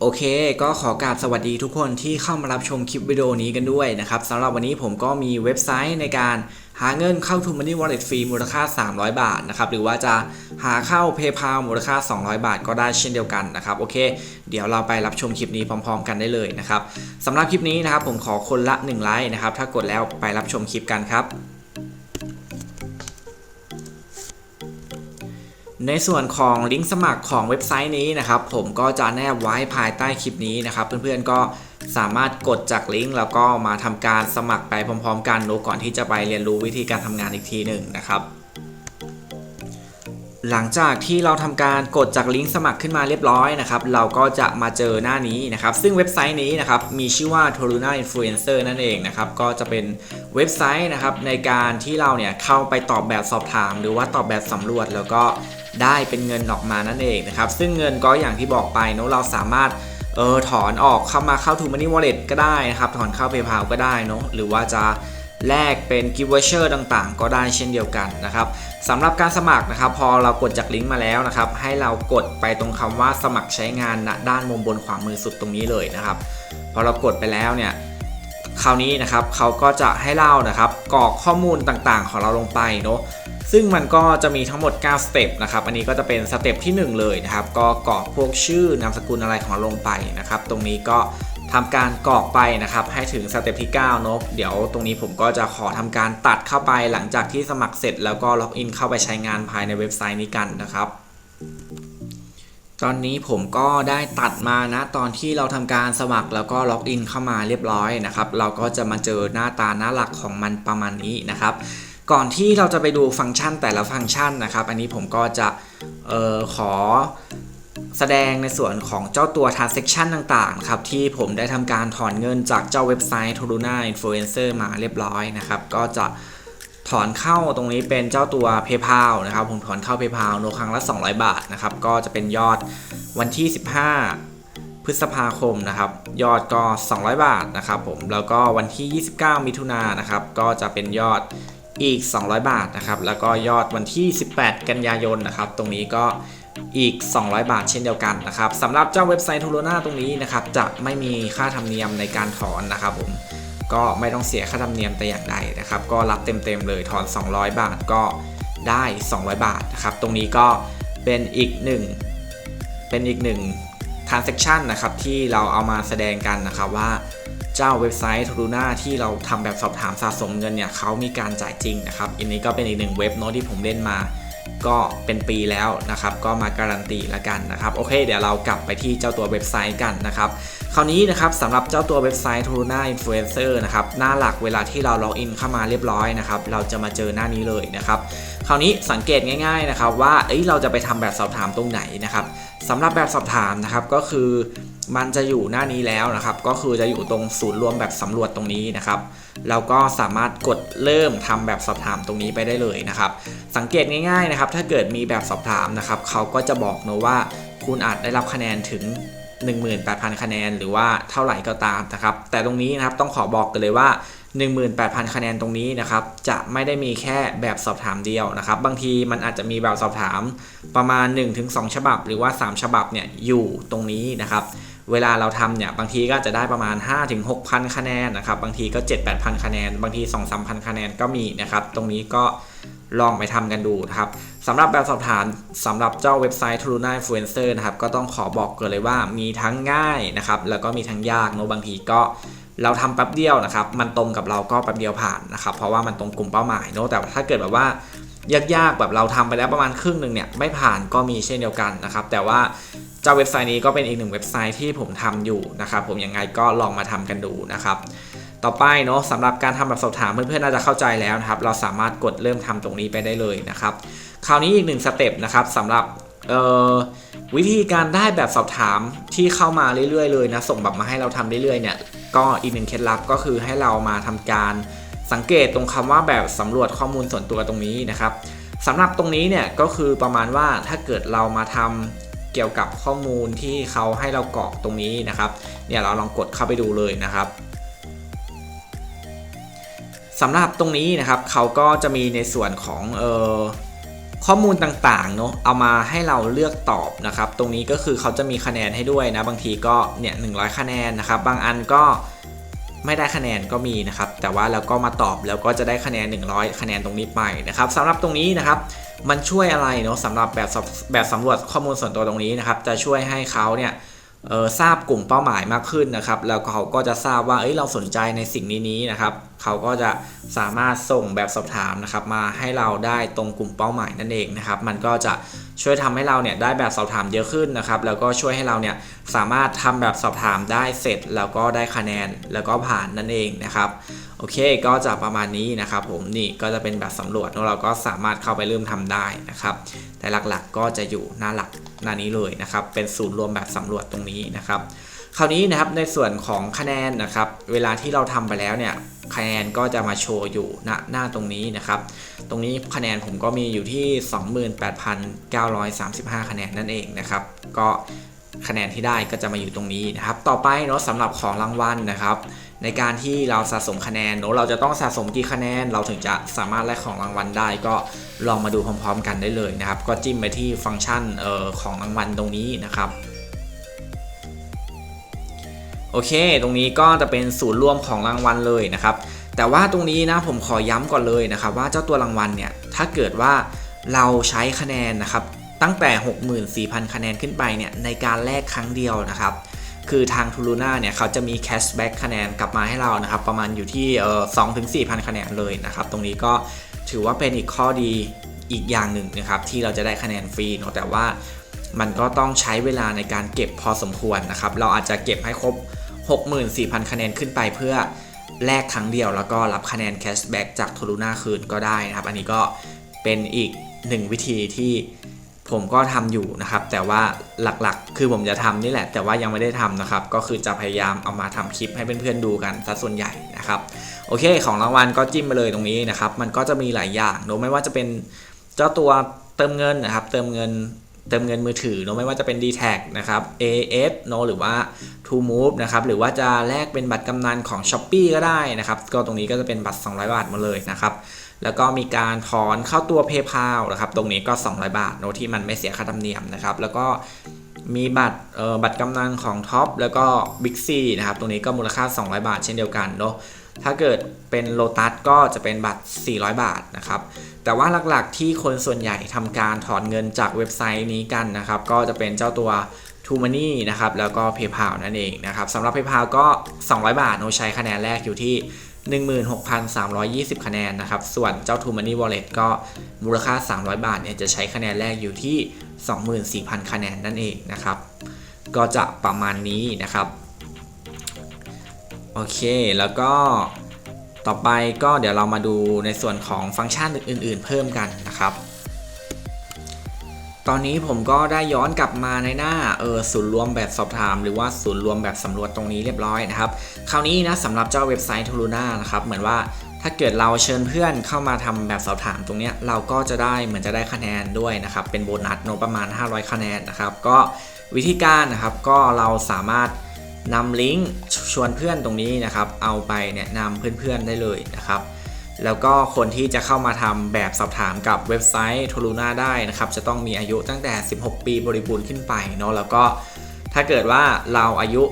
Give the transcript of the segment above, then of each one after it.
โอเค ก็ขอกราบสวัสดีทุกคนที่เข้ามารับชมคลิปวิดีโอนี้กันด้วยนะครับสำหรับวันนี้ผมก็มีเว็บไซต์ในการหาเงินเข้า t ู Money Wallet ฟรีมูลค่า 300 บาทนะครับหรือว่าจะหาเข้า PayPal มูลค่า 200 บาทก็ได้เช่นเดียวกันนะครับโอเค เดี๋ยวเราไปรับชมคลิปนี้พร้อม ๆ กันได้เลยนะครับสำหรับคลิปนี้นะครับผมขอคนละ 1 ไลค์นะครับถ้ากดแล้วไปรับชมคลิปกันครับ ในส่วนของลิงก์สมัครของเว็บไซต์นี้นะครับ ผมก็จะแนบไว้ภายใต้คลิปนี้นะครับ เพื่อนๆก็สามารถกดจากลิงก์แล้วก็มาทำการสมัครไปพร้อมๆ กันโนก่อนที่จะไปเรียนรู้วิธีการทำงานอีกทีหนึ่งนะครับ หลังจากที่เราทำการกดจากลิงก์สมัครขึ้นมาเรียบร้อยนะครับ เราก็จะมาเจอหน้านี้นะครับ ซึ่งเว็บไซต์นี้นะครับมีชื่อว่า t o r u n a Influencer นั่นเองนะครับ ก็จะเป็นเว็บไซต์นะครับในการที่เราเนี่ยเข้าไปตอบแบบสอบถาม หรือว่าตอบแบบสำรวจแล้วก็ ได้เป็นเงินออกมานั่นเองนะครับ ซึ่งเงินก็อย่างที่บอกไปเนาะเราสามารถเออถอนออกเข้ามาเข้า To Money Wallet ก็ได้นะครับ ถอนเข้า PayPal ก็ได้เนาะหรือว่าจะแลกเป็น Gift Voucher ต่างๆ ก็ได้เช่นเดียวกันนะครับสำหรับการสมัครนะครับ พอเรากดจากลิงก์มาแล้วนะครับ ให้เรากดไปตรงคำว่าสมัครใช้งานณด้านมุมบนขวามือสุดตรงนี้เลยนะครับ พอเรากดไปแล้วเนี่ย คราวนี้นะครับเขาก็จะให้เรานะครับกรอกข้อมูลต่างๆ ของเราลงไปเนาะซึ่งมันก็จะมีทั้งหมด 9 สเต็ปนะครับ อันนี้ก็จะเป็นสเต็ปที่ 1 เลยนะครับ ก็กรอกพวกชื่อนามสกุลอะไรของเราลงไปนะครับ ตรงนี้ก็ทำการกรอกไปนะครับ ให้ถึงสเต็ปที่9เนาะเดี๋ยวตรงนี้ผมก็จะขอทำการตัดเข้าไปหลังจากที่สมัครเสร็จ แล้วก็ล็อกอินเข้าไปใช้งานภายในเว็บไซต์นี้กันนะครับ ตอนนี้ผมก็ได้ตัดมานะตอนที่เราทำการสมัครแล้วก็ล็อกอินเข้ามาเรียบร้อยนะครับ เราก็จะมาเจอหน้าตาหน้าหลักของมันประมาณนี้นะครับ ก่อนที่เราจะไปดูฟังก์ชันแต่ละฟังก์ชันนะครับ อันนี้ผมก็จะออขอแสดงในส่วนของเจ้าตัว transaction ต่างๆครับที่ผมได้ทำการถอนเงินจากเจ้าเว็บไซต์ Toruna Influencer มาเรียบร้อยนะครับ ก็จะ ถอนเข้าตรงนี้เป็นเจ้าตัว PayPal นะครับผมถอนเข้า PayPal โนครั้งละ 200 บาทนะครับก็จะเป็นยอดวันที่ 15 พฤษภาคมนะครับยอดก็ 200 บาทนะครับผมแล้วก็วันที่ 29 มิถุนายนนะครับก็จะเป็นยอดอีก 200 บาทนะครับแล้วก็ยอดวันที่ 18 กันยายนนะครับตรงนี้ก็อีก 200 บาทเช่นเดียวกันนะครับสำหรับเจ้าเว็บไซต์ทูโรนาตรงนี้นะครับจะไม่มีค่าธรรมเนียมในการถอนนะครับผม ก็ไม่ต้องเสียค่าธรรมเนียมแต่อย่างใดนะครับ ก็รับเต็มๆเลยถอน 200 บาทก็ได้ 200 บาทนะครับ ตรงนี้ก็เป็นอีกหนึ่งเป็นอีกหนึ่ง transaction นะครับที่เราเอามาแสดงกันนะครับว่าเจ้าเว็บไซต์ทูน่าที่เราทำแบบสอบถามสะสมเงินเนี่ยเขามีการจ่ายจริงนะครับอันนี้ก็เป็นอีกหนึ่งเว็บโน้ตที่ผมเล่นมา ก็เป็นปีแล้วนะครับ ก็มาการันตีละกันนะครับ โอเค เดี๋ยวเรากลับไปที่เจ้าตัวเว็บไซต์กันนะครับ คราวนี้นะครับสำหรับเจ้าตัวเว็บไซต์ Truna Influencer นะครับหน้าหลักเวลาที่เราล็อกอินเข้ามาเรียบร้อยนะครับเราจะมาเจอหน้านี้เลยนะครับคราวนี้สังเกตง่ายๆนะครับว่าเอ้ยเราจะไปทำแบบสอบถามตรงไหนนะครับสำหรับแบบสอบถามนะครับก็คือมันจะอยู่หน้านี้แล้วนะครับก็คือจะอยู่ตรงศูนย์รวมแบบสำรวจตรงนี้นะครับเราก็สามารถกดเริ่มทำแบบสอบถามตรงนี้ไปได้เลยนะครับสังเกตง่ายๆนะครับถ้าเกิดมีแบบสอบถามนะครับเขาก็จะบอกเนะว่าคุณอาจได้รับคะแนนถึง 18,000 คะแนน หรือว่าเท่าไหร่ก็ตามนะครับ แต่ตรงนี้นะครับต้องขอบอกกันเลยว่า 18,000 คะแนนตรงนี้นะครับ จะไม่ได้มีแค่แบบสอบถามเดียวนะครับ บางทีมันอาจจะมีแบบสอบถามประมาณ 1-2 ฉบับ หรือว่า 3 ฉบับเนี่ยอยู่ตรงนี้นะครับเวลาเราทำเนี่ยบางทีก็จะได้ประมาณ 5-6,000 คะแนนนะครับ บางทีก็ 7-8,000 คะแนน บางที 2-3,000 คะแนนก็มีนะครับ ตรงนี้ก็ลองไปทำกันดูนะครับ สำหรับแบบสอบถามสำหรับเจ้าเว็บไซต์ True n a Influencer นะครับ ก็ต้องขอบอกกันเลยว่ามีทั้งง่ายนะครับ แล้วก็มีทั้งยากเนอะบางทีก็เราทำแป๊บเดียวนะครับ มันตรงกับเราก็แป๊บเดียวผ่านนะครับ เพราะว่ามันตรงกลุ่มเป้าหมายเนอะแต่ถ้าเกิดแบบว่ายากๆแบบเราทำไปแล้วประมาณครึ่งหนึ่งเนี่ยไม่ผ่านก็มีเช่นเดียวกันนะครับ แต่ว่าเจ้าเว็บไซต์นี้ก็เป็นอีกหนึ่งเว็บไซต์ที่ผมทำอยู่นะครับ ผมยังไงก็ลองมาทำกันดูนะครับ ต่อไปเนาะสำหรับการทำแบบสอบถามเพื่อนๆน่าจะเข้าใจแล้วนะครับ เราสามารถกดเริ่มทำตรงนี้ไปได้เลยนะครับ คราวนี้อีกหนึ่งสเต็ปนะครับสำหรับวิธีการได้แบบสอบถามที่เข้ามาเรื่อยๆเลยนะส่งแบบมาให้เราทำเรื่อยๆเนี่ยก็อีกหนึ่งเคล็ดลับก็คือให้เรามาทำการสังเกตตรงคำว่าแบบสำรวจข้อมูลส่วนตัวตรงนี้นะครับสำหรับตรงนี้เนี่ยก็คือประมาณว่าถ้าเกิดเรามาทำเกี่ยวกับข้อมูลที่เขาให้เรากรอกตรงนี้นะครับเนี่ยเราลองกดเข้าไปดูเลยนะครับสำหรับตรงนี้นะครับเขาก็จะมีในส่วนของเออ ข้อมูลต่างๆเนาะเอามาให้เราเลือกตอบนะครับ ตรงนี้ก็คือเขาจะมีคะแนนให้ด้วยนะ บางทีก็เนี่ยหนึ่งคะแนนนะครับ บางอันก็ไม่ได้คะแนนก็มีนะครับ แต่ว่าเราก็มาตอบแล้วก็จะได้คะแนน 100 คะแนนตรงนี้ไปนะครับสำหรับตรงนี้นะครับ มันช่วยอะไรเนาะสำหรับแบบสแบบสำรวจข้อมูลส่วนตัวตรงนี้นะครับ จะช่วยให้เขาเนี่ย ทราบกลุ่มเป้าหมายมากขึ้นนะครับ แล้วเขาก็จะทราบว่าเอ้ยเราสนใจในสิ่งนี้นี้นะครับ เขาก็จะสามารถส่งแบบสอบถามนะครับ มาให้เราได้ตรงกลุ่มเป้าหมายนั่นเองนะครับ มันก็จะช่วยทำให้เราเนี่ยได้แบบสอบถามเยอะขึ้นนะครับ แล้วก็ช่วยให้เราเนี่ยสามารถทำแบบสอบถามได้เสร็จ แล้วก็ได้คะแนนแล้วก็ผ่านนั่นเองนะครับ โอเคก็จะประมาณนี้นะครับผมนี่ก็จะเป็นแบบสำรวจแล้วเราก็สามารถเข้าไปเริ่มทำได้นะครับ แต่หลักๆก็จะอยู่หน้าหลักหน้านี้เลยนะครับ เป็นศูนย์รวมแบบสำรวจตรงนี้นะครับ คราวนี้นะครับในส่วนของคะแนนนะครับ เวลาที่เราทำไปแล้วเนี่ยคะแนนก็จะมาโชว์อยู่ณหน้าตรงนี้นะครับ ตรงนี้คะแนนผมก็มีอยู่ที่ 28,935 คะแนนนั่นเองนะครับ ก็คะแนนที่ได้ก็จะมาอยู่ตรงนี้นะครับ ต่อไปเนาะสำหรับของรางวัลนะครับ ในการที่เราสะสมคะแนนเนาะเราจะต้องสะสมกี่คะแนน เราถึงจะสามารถแลกของรางวัลได้ ก็ลองมาดูพร้อม ๆ กันได้เลยนะครับ ก็จิ้มไปที่ฟังก์ชันออของรางวัลตรงนี้นะครับโอเค ตรงนี้ก็จะเป็นศูนย์รวมของรางวัลเลยนะครับ แต่ว่าตรงนี้นะผมขอย้ำก่อนเลยนะครับ ว่าเจ้าตัวรางวัลเนี่ย ถ้าเกิดว่าเราใช้คะแนนนะครับ ตั้งแต่ 64,000 คะแนนขึ้นไปเนี่ยในการแลกครั้งเดียวนะครับ คือทางทูลูน่าเนี่ยเขาจะมีแคชแบ็กคะแนนกลับมาให้เรานะครับ ประมาณอยู่ที่เอ่อ2ถึง4,000คะแนนเลยนะครับ ตรงนี้ก็ถือว่าเป็นอีกข้อดีอีกอย่างหนึ่งนะครับ ที่เราจะได้คะแนนฟรีเนาะแต่ว่ามันก็ต้องใช้เวลาในการเก็บพอสมควรนะครับ เราอาจจะเก็บให้ครบ 64,000 คะแนนขึ้นไปเพื่อแลกครั้งเดียว แล้วก็รับคะแนนแคชแบ็กจากทูลูน่าคืนก็ได้นะครับ อันนี้ก็เป็นอีกหนึ่งวิธีที่ ผมก็ทำอยู่นะครับ แต่ว่าหลักๆ คือผมจะทำนี่แหละ แต่ว่ายังไม่ได้ทำนะครับ ก็คือจะพยายามเอามาทำคลิปให้เพื่อนๆดูกันซะส่วนใหญ่นะครับ โอเค ของรางวัลก็จิ้มไปเลยตรงนี้นะครับ มันก็จะมีหลายอย่างเนอะไม่ว่าจะเป็นเจ้าตัวเติมเงินนะครับ เติมเงินเติมเงินมือถือเนอะไม่ว่าจะเป็น d t แทนะครับ AF เนอะหรือว่า To Move นะครับ หรือว่าจะแลกเป็นบัตรกำนันของ s h อ p e e ก็ได้นะครับ ก็ตรงนี้ก็จะเป็นบัตร 200 บาทหมาเลยนะครับ แล้วก็มีการถอนเข้าตัว PayPal นะครับ ตรงนี้ก็ 200 บาทเนอะที่มันไม่เสียค่าธรรมเนียมนะครับ แล้วก็มีบัตรเอ่อบัตรกำนันของท็อปแล้วก็ Big C นะครับ ตรงนี้ก็มูลค่า 200 บาท เช่นเดียวกันเนอะถ้าเกิดเป็นโลตัสก็จะเป็นบัตร 400 บาทนะครับ แต่ว่าหลักๆที่คนส่วนใหญ่ทำการถอนเงินจากเว็บไซต์นี้กันนะครับ ก็จะเป็นเจ้าตัว t o m o n e y นะครับ แล้วก็ PayPal นั่นเองนะครับสำหรับ PayPal ก็ 200 บาทโนใช้คะแนนแรกอยู่ที่ 16,320 คะแนนนะครับ ส่วนเจ้า t o m o n e y Wallet ก็มูลค่า 300 บาทเนี่ยจะใช้คะแนนแรกอยู่ที่ 24,000 คะแนนนั่นเองนะครับ ก็จะประมาณนี้นะครับ โอเค แล้วก็ต่อไปก็เดี๋ยวเรามาดูในส่วนของฟังก์ชันอื่น ๆ เพิ่มกันนะครับ ตอนนี้ผมก็ได้ย้อนกลับมาในหน้าเออศูนย์รวมแบบสอบถาม หรือว่าศูนย์รวมแบบสำรวจตรงนี้เรียบร้อยนะครับ คราวนี้นะสำหรับเจ้าเว็บไซต์ทูลูน่านะครับเหมือนว่าถ้าเกิดเราเชิญเพื่อนเข้ามาทำแบบสอบถามตรงนี้เราก็จะได้เหมือนจะได้คะแนนด้วยนะครับ เป็นโบนัสโนประมาณ 500 คะแนนนะครับ ก็วิธีการนะครับก็เราสามารถนำลิงก์ชวนเพื่อนตรงนี้นะครับ เอาไปแนะนำเพื่อนๆได้เลยนะครับ แล้วก็คนที่จะเข้ามาทำแบบสอบถามกับเว็บไซต์ทูลูน่าได้นะครับ จะต้องมีอายุตั้งแต่ 16 ปีบริบูรณ์ขึ้นไปเนาะแล้วก็ถ้าเกิดว่าเราอายุ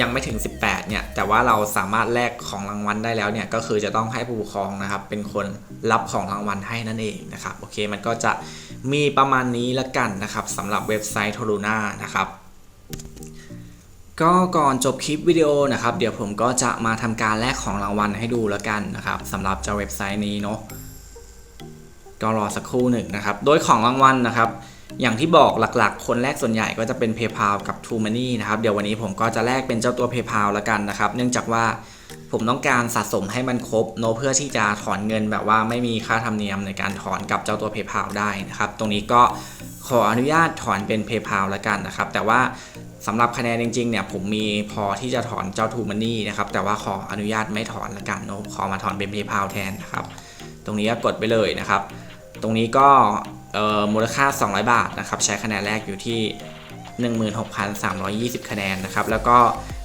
ยังไม่ถึง 18 เนี่ย แต่ว่าเราสามารถแลกของรางวัลได้แล้วเนี่ย ก็คือจะต้องให้ผู้ปกครองนะครับ เป็นคนรับของรางวัลให้นั่นเองนะครับ โอเค มันก็จะมีประมาณนี้ละกันนะครับสำหรับเว็บไซต์ทูลูน่านะครับ ก็ก่อนจบคลิปวิดีโอนะครับ เดี๋ยวผมก็จะมาทำการแลกของรางวัลให้ดูแล้วกันนะครับสำหรับเจ้าเว็บไซต์นี้เนาะก็รอสักครู่หนึ่งนะครับ โดยของรางวัลนะครับ อย่างที่บอกหลักๆ คนแรกส่วนใหญ่ก็จะเป็น PayPal กับ t ู m o n e y นะครับ เดี๋ยววันนี้ผมก็จะแลกเป็นเจ้าตัว PayPal แล้วกันนะครับ เนื่องจากว่าผมต้องการสะสมให้มันครบโนเพื่อที่จะถอนเงินแบบว่าไม่มีค่าธรรมเนียมในการถอนกับเจ้าตัว PayPal ได้นะครับ ตรงนี้ก็ขออนุญาตถอนเป็น PayPal แล้วกันนะครับ แต่ว่า สำหรับคะแนนจริงๆเนี่ยผมมีพอที่จะถอนเจ้า t ู m o n e y นะครับ แต่ว่าขออนุญาตไม่ถอนละกันนะขอมาถอนเป็น PayPal แทนนะครับ ตรงนี้ก็กดไปเลยนะครับ ตรงนี้ก็มูลค่า 200 บาทนะครับ ใช้คะแนนแรกอยู่ที่ 16,320 คะแนนนะครับ แล้วก็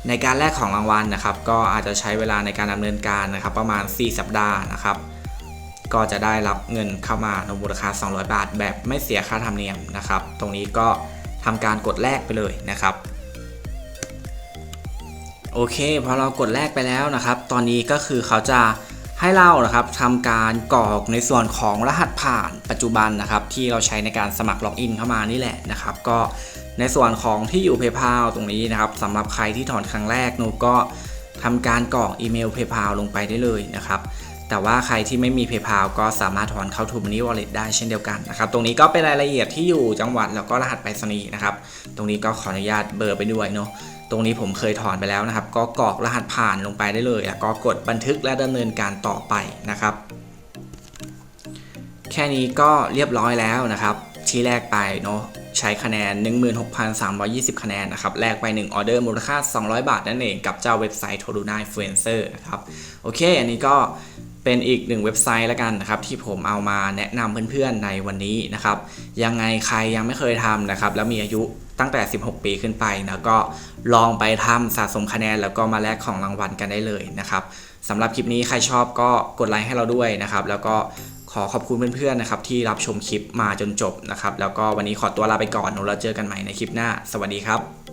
ในการแลกของรางวัลนะครับ ก็อาจจะใช้เวลาในการดำเนินการนะครับ ประมาณ 4 สัปดาห์นะครับ ก็จะได้รับเงินเข้ามาในมูลค่า 200 บาท แบบไม่เสียค่าธรรมเนียมนะครับ ตรงนี้ก็ ทำการกดแลกไปเลยนะครับโอเคพอเรากดแรกไปแล้วนะครับ ตอนนี้ก็คือเขาจะให้เรานะครับทำการกรอกในส่วนของรหัสผ่านปัจจุบันนะครับ ที่เราใช้ในการสมัครล็อกอินเข้ามานี่แหละนะครับ ก็ในส่วนของที่อยู่ PayPal ตรงนี้นะครับสำหรับใครที่ถอนครั้งแรกนูก็ทำการกรอกอีเมล PayPal ลงไปได้เลยนะครับ แต่ว่าใครที่ไม่มี PayPal ก็สามารถถอนเข้า t o Money Wallet ได้เช่นเดียวกันนะครับ ตรงนี้ก็เป็นรายละเอียดที่อยู่จังหวัดแล้วก็รหัสไปรษณีย์นะครับ ตรงนี้ก็ขออนุญาตเบอร์ไปด้วยเนาะ ตรงนี้ผมเคยถอนไปแล้วนะครับ ก็กรอกรหัสผ่านลงไปได้เลย แล้วก็กดบันทึกและดำเนินการต่อไปนะครับ แค่นี้ก็เรียบร้อยแล้วนะครับที่แรกไปเนาะใช้คะแนน 16,320 คะแนนนะครับ แลกไป 1 ออเดอร์มูลค่า 200 บาทนั่นเอง กับเจ้าเว็บไซต์ t o r u n a Influencer นะครับ โอเค อันนี้ก็ เป็นอีกหนึ่งเว็บไซต์แล้วกันนะครับที่ผมเอามาแนะนำเพื่อนๆในวันนี้นะครับยังไงใครยังไม่เคยทำนะครับแล้วมีอายุตั้งแต่ 16 ปีขึ้นไปนะก็ลองไปทำสะสมคะแนน แล้วก็มาแลกของรางวัลกันได้เลยนะครับสำหรับคลิปนี้ใครชอบก็กดไลค์ให้เราด้วยนะครับ แล้วก็ขอขอบคุณเพื่อนๆนะครับที่รับชมคลิปมาจนจบนะครับ แล้วก็วันนี้ขอตัวลาไปก่อนเราเจอกันใหม่ในคลิปหน้า สวัสดีครับ